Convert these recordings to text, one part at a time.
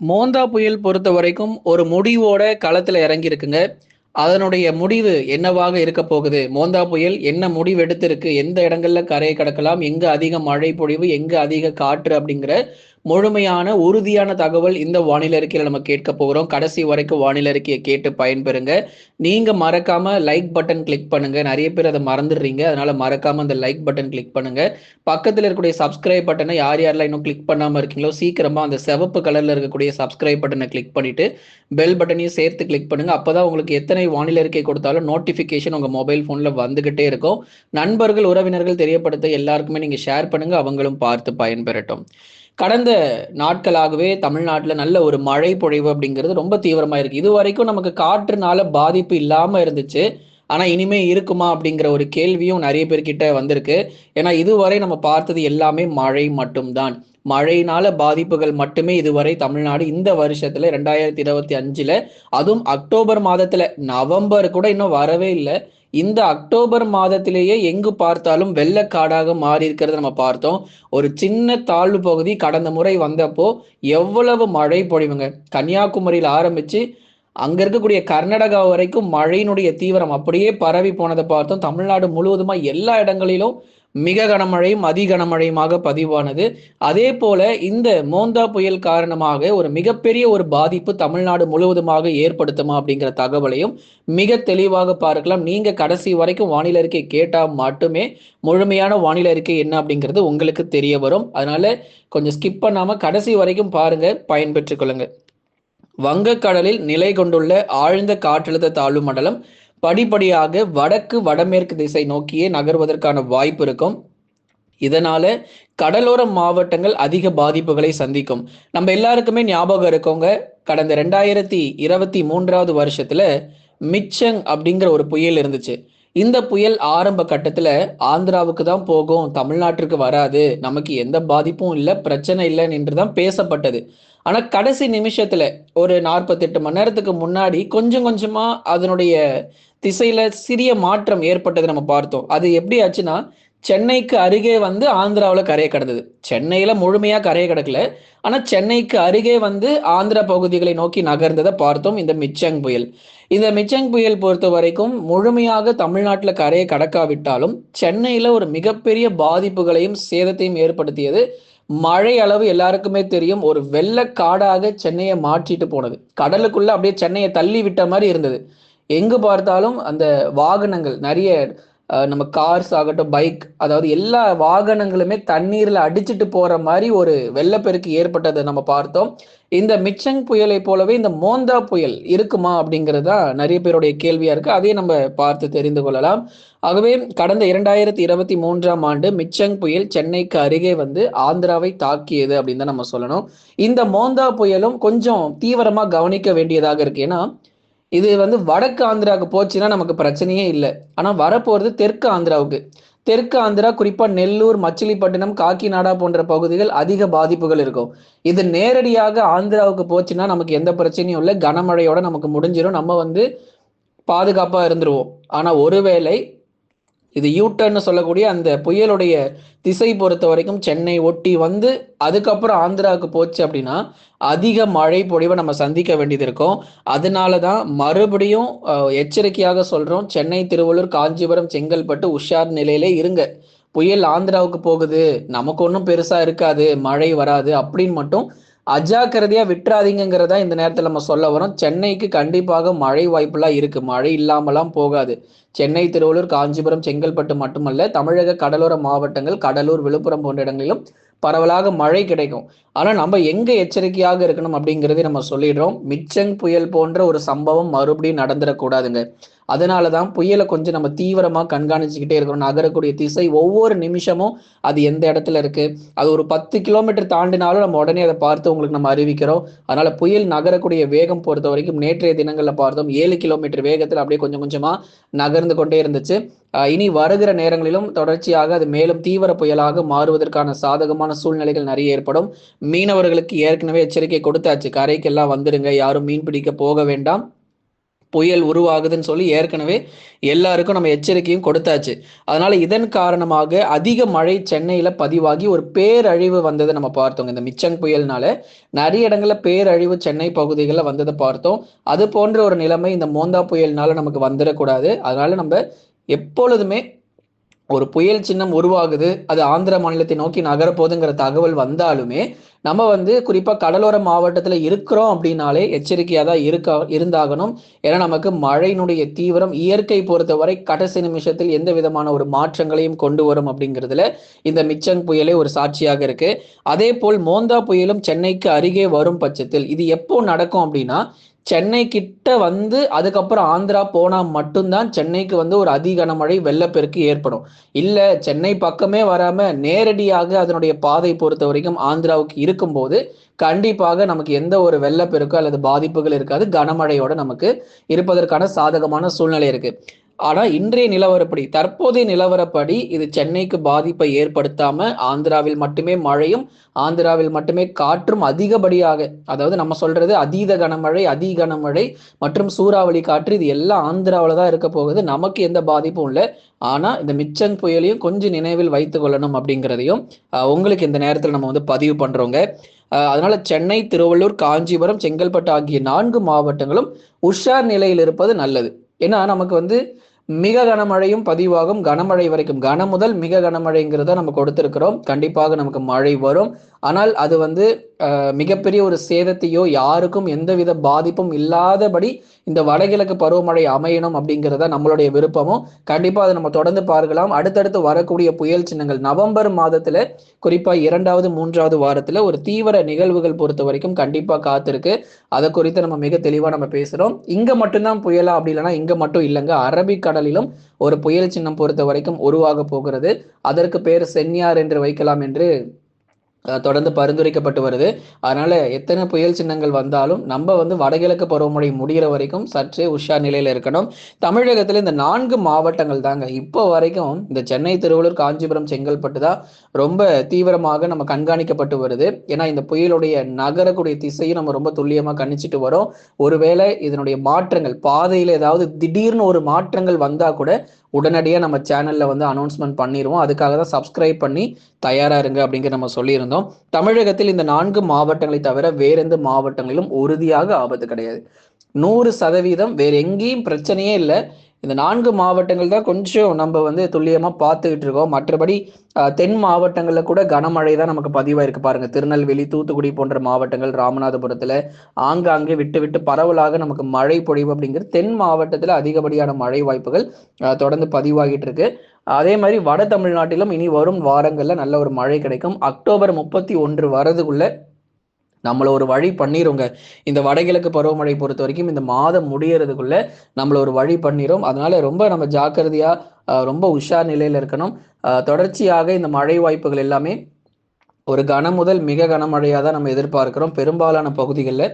மோந்தா புயல் பொறுத்த வரைக்கும் ஒரு முடிவோட களத்துல இறங்கி இருக்குங்க அதனுடைய முடிவு என்னவாக இருக்க போகுது? மோந்தா புயல் என்ன முடிவு எடுத்திருக்கு? எந்த இடங்கள்ல கரையை கடக்கலாம்? எங்க அதிக மழை பொழிவு? எங்க அதிக காற்று? அப்படிங்கிற முழுமையான உறுதியான தகவல் இந்த வானிலை அறிக்கையில நம்ம கேட்க போகிறோம். கடைசி வரைக்கும் வானிலை அறிக்கையை கேட்டு பயன்பெறுங்க. நீங்க மறக்காம லைக் பட்டன் கிளிக் பண்ணுங்க. நிறைய பேர் அதை மறந்துடுறீங்க. அதனால மறக்காம அந்த லைக் பட்டன் கிளிக் பண்ணுங்க. பக்கத்தில் இருக்கக்கூடிய சப்ஸ்கிரைப் பட்டனை யார் யாரெல்லாம் இன்னும் கிளிக் பண்ணாம இருக்கீங்களோ சீக்கிரமா அந்த சிவப்பு கலர்ல இருக்கக்கூடிய சப்ஸ்கிரைப் பட்டனை கிளிக் பண்ணிட்டு பெல் பட்டனையும் சேர்த்து கிளிக் பண்ணுங்க. அப்பதான் உங்களுக்கு எத்தனை வானிலை அறிக்கை கொடுத்தாலும் நோட்டிபிகேஷன் உங்க மொபைல் போன்ல வந்துகிட்டே இருக்கும். நண்பர்கள் உறவினர்கள் தெரியப்படுத்த எல்லாருக்குமே நீங்க ஷேர் பண்ணுங்க. அவங்களும் பார்த்து பயன்பெறட்டும். கடந்த நாட்களாகவே தமிழ்நாட்டில் நல்ல ஒரு மழை பொழிவு அப்படிங்கிறது ரொம்ப தீவிரமாக இருக்குது இது வரைக்கும் நமக்கு காற்றுனால பாதிப்பு இல்லாமல் இருந்துச்சு. ஆனால் இனிமே இருக்குமா அப்படிங்கிற ஒரு கேள்வியும் நிறைய பேர்கிட்ட வந்திருக்கு. ஏன்னா இதுவரை நம்ம பார்த்தது எல்லாமே மழை மட்டும்தான். மழையினால பாதிப்புகள் மட்டுமே இதுவரை தமிழ்நாடு இந்த வருஷத்துல ரெண்டாயிரத்தி இருபத்தி அஞ்சுல அதுவும் அக்டோபர் மாதத்துல நவம்பர் கூட இன்னும் வரவே இல்லை. இந்த அக்டோபர் மாதத்திலேயே எங்கு பார்த்தாலும் வெள்ளக்காடாக மாறி இருக்கிறத நம்ம பார்த்தோம். ஒரு சின்ன தாழ்வு பகுதி கடந்த முறை வந்தப்போ எவ்வளவு மழை பொழிவுங்க. கன்னியாகுமரியில் ஆரம்பிச்சு அங்க இருக்கக்கூடிய கர்நாடகா வரைக்கும் மழையினுடைய தீவிரம் அப்படியே பரவி போனதை பார்த்தோம். தமிழ்நாடு முழுவதுமா எல்லா இடங்களிலும் மிக கனமழையும் அதி கனமழையுமாக பதிவானது. அதே போல இந்த மோந்தா புயல் காரணமாக ஒரு மிகப்பெரிய ஒரு பாதிப்பு தமிழ்நாடு முழுவதுமாக ஏற்படுத்துமா அப்படிங்கிற தகவலையும் மிக தெளிவாக பார்க்கலாம். நீங்க கடைசி வரைக்கும் வானிலை அறிக்கை கேட்டா மட்டுமே முழுமையான வானிலை அறிக்கை என்ன அப்படிங்கிறது உங்களுக்கு தெரிய வரும். அதனால கொஞ்சம் ஸ்கிப் பண்ணாம கடைசி வரைக்கும் பாருங்க பயன்பெற்றுக் கொள்ளுங்க. வங்கக்கடலில் நிலை கொண்டுள்ள ஆழ்ந்த காற்றழுத்த தாழ்வு மண்டலம் படிப்படியாக வடக்கு வடமேற்கு திசை நோக்கியே நகர்வதற்கான வாய்ப்பு இருக்கும். இதனால கடலோர மாவட்டங்கள் அதிக பாதிப்புகளை சந்திக்கும். நம்ம எல்லாருக்குமே ஞாபகம் இருக்கோங்க கடந்த ரெண்டாயிரத்தி இருபத்தி மூன்றாவது வருஷத்துல மிச்சங் அப்படிங்கிற ஒரு புயல் இருந்துச்சு. இந்த புயல் ஆரம்ப கட்டத்துல ஆந்திராவுக்கு தான் போகும் தமிழ்நாட்டிற்கு வராது. நமக்கு எந்த பாதிப்பும் இல்லை பிரச்சனை இல்லைன்னு என்று தான் பேசப்பட்டது. ஆனா கடைசி நிமிஷத்துல ஒரு நாற்பத்தெட்டு மணி நேரத்துக்கு முன்னாடி கொஞ்சம் கொஞ்சமா அதனுடைய திசையில சிறிய மாற்றம் ஏற்பட்டதை நம்ம பார்த்தோம். அது எப்படி ஆச்சுன்னா சென்னைக்கு அருகே வந்து ஆந்திராவில் கரையை கடந்தது. சென்னையில் முழுமையாக கரையை கிடக்கல. ஆனால் சென்னைக்கு அருகே வந்து ஆந்திரா பகுதிகளை நோக்கி நகர்ந்ததை பார்த்தோம். இந்த மிச்சங் புயல். இந்த மிச்சங் புயல் பொறுத்த வரைக்கும் முழுமையாக தமிழ்நாட்டில் கரையை கடக்காவிட்டாலும் சென்னையில் ஒரு மிகப்பெரிய பாதிப்புகளையும் சேதத்தையும் ஏற்படுத்தியது. மழை அளவு எல்லாருக்குமே தெரியும். ஒரு வெள்ளக்காடாக சென்னையை மாற்றிட்டு போனது. கடலுக்குள்ள அப்படியே சென்னையை தள்ளி விட்ட மாதிரி இருந்தது. எங்கு பார்த்தாலும் அந்த வாகனங்கள் நிறைய நம்ம கார்ஸ் ஆகட்டும் பைக் அதாவது எல்லா வாகனங்களுமே தண்ணீர்ல அடிச்சுட்டு போற மாதிரி ஒரு வெள்ளப்பெருக்கு ஏற்பட்டதை நம்ம பார்த்தோம். இந்த மிச்சங் புயலை போலவே இந்த மோந்தா புயல் இருக்குமா அப்படிங்கிறது தான் நிறைய பேருடைய கேள்வியா இருக்கு. அதையும் நம்ம பார்த்து தெரிந்து கொள்ளலாம். ஆகவே கடந்த இரண்டாயிரத்தி இருபத்தி மூன்றாம் ஆண்டு மிச்சங் புயல் சென்னைக்கு அருகே வந்து ஆந்திராவை தாக்கியது அப்படின்னு தான் நம்ம சொல்லணும். இந்த மோந்தா புயலும் கொஞ்சம் தீவிரமா கவனிக்க வேண்டியதாக இருக்கு. ஏன்னா இது வந்து வடக்கு ஆந்திராவுக்கு போச்சுன்னா நமக்கு பிரச்சனையே இல்லை. ஆனால் வரப்போகிறது தெற்கு ஆந்திராவுக்கு. தெற்கு ஆந்திரா குறிப்பாக நெல்லூர் மச்சிலிப்பட்டினம் காக்கிநாடா போன்ற பகுதிகள் அதிக பாதிப்புகள் இருக்கும். இது நேரடியாக ஆந்திராவுக்கு போச்சுன்னா நமக்கு எந்த பிரச்சனையும் இல்லை. கனமழையோட நமக்கு முடிஞ்சிடும் நம்ம வந்து பாதுகாப்பாக இருந்துருவோம். ஆனால் ஒருவேளை இது யூட்டர்ன்னு சொல்லக்கூடிய அந்த புயலுடைய திசை பொறுத்த வரைக்கும் சென்னை ஒட்டி வந்து அதுக்கப்புறம் ஆந்திராவுக்கு போச்சு அப்படின்னா அதிக மழை பொழிவை நம்ம சந்திக்க வேண்டியது இருக்கும். அதனால தான் மறுபடியும் எச்சரிக்கையாக சொல்கிறோம் சென்னை திருவள்ளூர் காஞ்சிபுரம் செங்கல்பட்டு உஷார் நிலையிலே இருங்க. புயல் ஆந்திராவுக்கு போகுது. நமக்கு ஒன்றும் பெருசாக இருக்காது. மழை வராது அப்படின்னு மட்டும் அஜாக்கிரதையா விட்டுறாதீங்கிறதா இந்த நேரத்தில் நம்ம சொல்ல வரோம். சென்னைக்கு கண்டிப்பாக மழை வாய்ப்புலாம் இருக்கு. மழை இல்லாமலாம் போகாது. சென்னை திருவள்ளூர் காஞ்சிபுரம் செங்கல்பட்டு மட்டுமல்ல தமிழக கடலோர மாவட்டங்கள் கடலூர் விழுப்புரம் போன்ற இடங்களிலும் பரவலாக மழை கிடைக்கும். ஆனால் நம்ம எங்க எச்சரிக்கையாக இருக்கணும் அப்படிங்கிறதை நம்ம சொல்லிடுறோம். மிச்சங் புயல் போன்ற ஒரு சம்பவம் மறுபடியும் நடந்துடக்கூடாதுங்க. அதனால தான் புயலை கொஞ்சம் நம்ம தீவிரமாக கண்காணிச்சுக்கிட்டே இருக்கிறோம் நகரக்கூடிய திசை ஒவ்வொரு நிமிஷமும் அது எந்த இடத்துல இருக்கு? அது ஒரு பத்து கிலோமீட்டர் தாண்டினாலும் நம்ம உடனே அதை பார்த்து உங்களுக்கு நம்ம அறிவிக்கிறோம். அதனால புயல் நகரக்கூடிய வேகம் பொறுத்த வரைக்கும் நேற்றைய தினங்களில் பார்த்தோம் ஏழு கிலோமீட்டர் வேகத்தில் அப்படியே கொஞ்சம் கொஞ்சமாக நகர்ந்து கொண்டே இருந்துச்சு. இனி வருகிற நேரங்களிலும் தொடர்ச்சியாக அது மேலும் தீவிர புயலாக மாறுவதற்கான சாதகமான சூழ்நிலைகள் நிறைய ஏற்படும். மீனவர்களுக்கு ஏற்கனவே எச்சரிக்கை கொடுத்தாச்சு. கரைக்கெல்லாம் வந்துடுங்க யாரும் மீன் பிடிக்க போக வேண்டாம். புயல் உருவாகுதுன்னு சொல்லி ஏற்கனவே எல்லாருக்கும் நம்ம எச்சரிக்கையும் கொடுத்தாச்சு. அதனால இதன் காரணமாக அதிக மழை சென்னையில பதிவாகி ஒரு பேரழிவு வந்ததை நம்ம பார்த்தோங்க. இந்த மிச்சங் புயல்னால நிறைய இடங்கள்ல பேரழிவு சென்னை பகுதிகளில் வந்ததை பார்த்தோம். அது போன்ற ஒரு நிலைமை இந்த மோந்தா புயல்னால நமக்கு வந்துடக்கூடாது. அதனால நம்ம எப்பொழுதுமே ஒரு புயல் சின்னம் உருவாகுது அது ஆந்திர மாநிலத்தை நோக்கி நகரப்போகுதுங்கிற தகவல் வந்தாலுமே நம்ம வந்து குறிப்பாக கடலோர மாவட்டத்தில் இருக்கிறோம் அப்படின்னாலே எச்சரிக்கையாக தான் இருக்க இருந்தாகணும். ஏன்னா நமக்கு மழையினுடைய தீவிரம் இயற்கை பொறுத்தவரை கடைசி நிமிஷத்தில் எந்த விதமான ஒரு மாற்றங்களையும் கொண்டு வரும் அப்படிங்கிறதுல இந்த மிச்சங் புயலே ஒரு சாட்சியாக இருக்கு. அதே போல் மோந்தா புயலும் சென்னைக்கு அருகே வரும் பட்சத்தில் இது எப்போ நடக்கும் அப்படின்னா சென்னை கிட்ட வந்து அதுக்கப்புறம் ஆந்திரா போனா மட்டும்தான் சென்னைக்கு வந்து ஒரு அதி கனமழை வெள்ளப்பெருக்கு ஏற்படும். இல்ல சென்னை பக்கமே வராம நேரடியாக அதனுடைய பாதை பொறுத்த வரைக்கும் ஆந்திராவுக்கு இருக்கும்போது கண்டிப்பாக நமக்கு எந்த ஒரு வெள்ளப்பெருக்கோ அல்லது பாதிப்புகள் இருக்காது கனமழையோட நமக்கு இருப்பதற்கான சாதகமான சூழ்நிலை இருக்கு. ஆனால் இன்றைய நிலவரப்படி தற்போதைய நிலவரப்படி இது சென்னைக்கு பாதிப்பை ஏற்படுத்தாம ஆந்திராவில் மட்டுமே மழையும் ஆந்திராவில் மட்டுமே காற்றும் அதிகப்படியாக அதாவது நம்ம சொல்றது அதீத கனமழை அதி கனமழை மற்றும் சூறாவளி காற்று இது எல்லாம் ஆந்திராவில் தான் இருக்க போகுது. நமக்கு எந்த பாதிப்பும் இல்லை. ஆனால் இந்த மிச்சங் புயலையும் கொஞ்சம் நினைவில் வைத்து கொள்ளணும் அப்படிங்கிறதையும் உங்களுக்கு இந்த நேரத்தில் நம்ம வந்து பதிவு பண்றோங்க. அதனால சென்னை திருவள்ளூர் காஞ்சிபுரம் செங்கல்பட்டு ஆகிய நான்கு மாவட்டங்களும் உஷார் நிலையில் இருப்பது நல்லது. ஏன்னா நமக்கு வந்து மிக கனமழையும் பதிவாகும் கனமழை வரைக்கும். கன முதல் மிக கனமழைங்கிறத நம்ம கொடுத்திருக்கிறோம். கண்டிப்பாக நமக்கு மழை வரும். ஆனால் அது வந்து மிகப்பெரிய ஒரு சேதத்தையோ யாருக்கும் எந்தவித பாதிப்பும் இல்லாதபடி இந்த வடகிழக்கு பருவமழை அமையணும் அப்படிங்கிறத நம்மளுடைய விருப்பமும். கண்டிப்பாக அதை நம்ம தொடர்ந்து பார்க்கலாம். அடுத்தடுத்து வரக்கூடிய புயல் சின்னங்கள். நவம்பர் மாதத்தில் குறிப்பாக இரண்டாவது மூன்றாவது வாரத்தில் ஒரு தீவிர நிகழ்வுகள் பொறுத்த வரைக்கும் கண்டிப்பாக காத்திருக்கு. அதை குறித்து நம்ம மிக தெளிவாக நம்ம பேசுகிறோம் இங்கே மட்டும்தான் புயலா அப்படி இல்லைன்னா இங்கே மட்டும் இல்லைங்க. அரபிக்கடலிலும் ஒரு புயல் சின்னம் பொறுத்த வரைக்கும் உருவாக போகிறது. அதற்கு பேர் சென்யார் என்று வைக்கலாம் என்று தொடர்ந்து பரிந்துரைக்கப்பட்டு வருது. அதனால எத்தனை புயல் சின்னங்கள் வந்தாலும் நம்ம வந்து வடகிழக்கு பருவமழை முடிகிற வரைக்கும் சற்றே உஷார் நிலையில இருக்கணும். தமிழகத்துல இந்த நான்கு மாவட்டங்கள் தாங்க. இப்போ வரைக்கும் இந்த சென்னை திருவள்ளூர் காஞ்சிபுரம் செங்கல்பட்டு தான் ரொம்ப தீவிரமாக நம்ம கண்காணிக்கப்பட்டு வருது. ஏன்னா இந்த புயலுடைய நகரக்கூடிய திசையும் நம்ம ரொம்ப துல்லியமா கணிச்சிட்டு வரோம். ஒருவேளை இதனுடைய மாற்றங்கள் பாதையில ஏதாவது திடீர்னு ஒரு மாற்றங்கள் வந்தா கூட உடனடியாக நம்ம சேனலில் வந்து அனௌன்ஸ்மெண்ட் பண்ணிடுவோம் அதுக்காக தான் சப்ஸ்கிரைப் பண்ணி தயாராக இருங்க அப்படிங்கிற நம்ம சொல்லியிருந்தோம். தமிழகத்தில் இந்த நான்கு மாவட்டங்களை தவிர வேற எந்த மாவட்டங்களிலும் உறுதியாக ஆபத்து கிடையாது. நூறு சதவீதம் வேற எங்கேயும் பிரச்சனையே இல்லை. இந்த நான்கு மாவட்டங்கள் தான் கொஞ்சம் நம்ம வந்து துல்லியமாக பார்த்துக்கிட்டு இருக்கோம். மற்றபடி தென் மாவட்டங்களில் கூட கனமழை தான் நமக்கு பதிவாயிருக்கு பாருங்க. திருநெல்வேலி தூத்துக்குடி போன்ற மாவட்டங்கள் ராமநாதபுரத்தில் ஆங்காங்கே விட்டு விட்டு பரவலாக நமக்கு மழை பொழிவு அப்படிங்கிறது தென் மாவட்டத்தில் அதிகப்படியான மழை வாய்ப்புகள் தொடர்ந்து பதிவாகிட்டு இருக்கு. அதே மாதிரி வட தமிழ்நாட்டிலும் இனி வரும் வாரங்களில் நல்ல ஒரு மழை கிடைக்கும். அக்டோபர் முப்பத்தி ஒன்று வரதுக்குள்ள நம்மளை ஒரு வழி பண்ணிடுங்க இந்த வடகிழக்கு பருவமழை பொறுத்த வரைக்கும் இந்த மாதம் முடியறதுக்குள்ள நம்மளை ஒரு வழி பண்ணிடும் அதனால ரொம்ப நம்ம ஜாக்கிரதையா ரொம்ப உஷார் நிலையில இருக்கணும். தொடர்ச்சியாக இந்த மழை வாய்ப்புகள் எல்லாமே ஒரு கன முதல் மிக கனமழையாக தான் நம்ம எதிர்பார்க்கிறோம். பெரும்பாலான பகுதிகளில்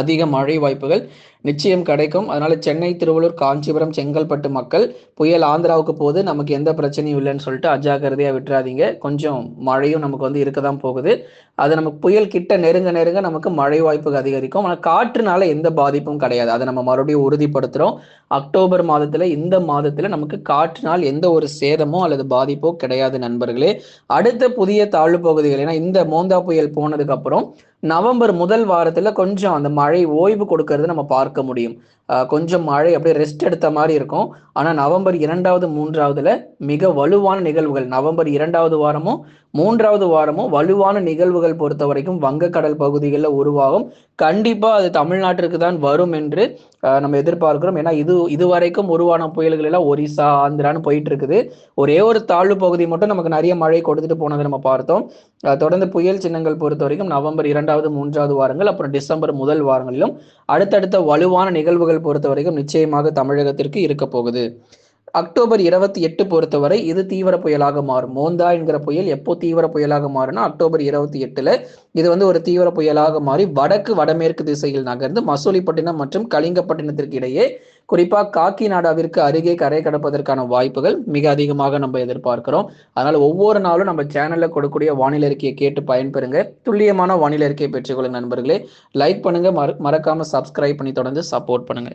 அதிக மழை வாய்ப்புகள் நிச்சயம் கிடைக்கும். அதனால சென்னை திருவள்ளூர் காஞ்சிபுரம் செங்கல்பட்டு மக்கள் புயல் ஆந்திராவுக்கு போது நமக்கு எந்த பிரச்சனையும் இல்லைன்னு சொல்லிட்டு அஜாக்கிரதையாக விட்டுறாதீங்க. கொஞ்சம் மழையும் நமக்கு வந்து இருக்க தான் போகுது. அது நமக்கு புயல் கிட்ட நெருங்க நெருங்க நமக்கு மழை வாய்ப்புகள் அதிகரிக்கும். ஆனால் காற்றுனால எந்த பாதிப்பும் கிடையாது. அதை நம்ம மறுபடியும் உறுதிப்படுத்துகிறோம் அக்டோபர் மாதத்தில் இந்த மாதத்தில் நமக்கு காற்றினால் எந்த ஒரு சேதமோ அல்லது பாதிப்போ கிடையாது நண்பர்களே. அடுத்த புதிய தாழ்வு பகுதிகள் ஏன்னா இந்த மோந்தா புயல் போனதுக்கு அப்புறம் நவம்பர் முதல் வாரத்துல கொஞ்சம் அந்த மழை ஓய்வு கொடுக்கறது நம்ம பார்க்க முடியும். கொஞ்சம் மழை அப்படியே ரெஸ்ட் எடுத்த மாதிரி இருக்கும். ஆனால் நவம்பர் இரண்டாவது மூன்றாவதுல மிக வலுவான நிகழ்வுகள். நவம்பர் இரண்டாவது வாரமும் மூன்றாவது வாரமும் வலுவான நிகழ்வுகள் பொறுத்த வரைக்கும் வங்கக்கடல் பகுதிகளில் உருவாகும். கண்டிப்பாக அது தமிழ்நாட்டிற்கு தான் வரும் என்று நம்ம எதிர்பார்க்கிறோம். ஏன்னா இது இதுவரைக்கும் உருவான புயல்கள் எல்லாம் ஒரிசா ஆந்திரான்னு போயிட்டு இருக்குது ஒரே ஒரு தாழ்வு பகுதி மட்டும் நமக்கு நிறைய மழை கொடுத்துட்டு போனதை நம்ம பார்த்தோம். தொடர்ந்து புயல் சின்னங்கள் பொறுத்த வரைக்கும் நவம்பர் இரண்டாவது மூன்றாவது வாரங்கள் அப்புறம் டிசம்பர் முதல் வாரங்களிலும் அடுத்தடுத்த வலுவான நிகழ்வுகள் பொறுத்த வரைக்கும் நிச்சயமாக தமிழகத்திற்கு இருக்க போகுது. அக்டோபர் இருபத்தி எட்டு பொறுத்தவரை இது தீவிர புயலாக மாறும். மோந்தா என்கிற புயல் எப்போ தீவிர புயலாக மாறும்னா அக்டோபர் இருபத்தி எட்டுல இது வந்து ஒரு தீவிர புயலாக மாறி வடக்கு வடமேற்கு திசையில் நகர்ந்து மசூலிப்பட்டினம் மற்றும் கலிங்கப்பட்டினத்திற்கு இடையே குறிப்பாக காக்கிநாடாவிற்கு அருகே கரை கடப்பதற்கான வாய்ப்புகள் மிக அதிகமாக நம்ம எதிர்பார்க்கிறோம். அதனால ஒவ்வொரு நாளும் நம்ம சேனல்ல கொடுக்கக்கூடிய வானிலை அறிக்கையை கேட்டு பயன்பெறுங்க. துல்லியமான வானிலை அறிக்கையை பெற்றுக்கொள்ளுங்க நண்பர்களே. லைக் பண்ணுங்க. மறக்காம சப்ஸ்கிரைப் பண்ணி தொடர்ந்து சப்போர்ட் பண்ணுங்க.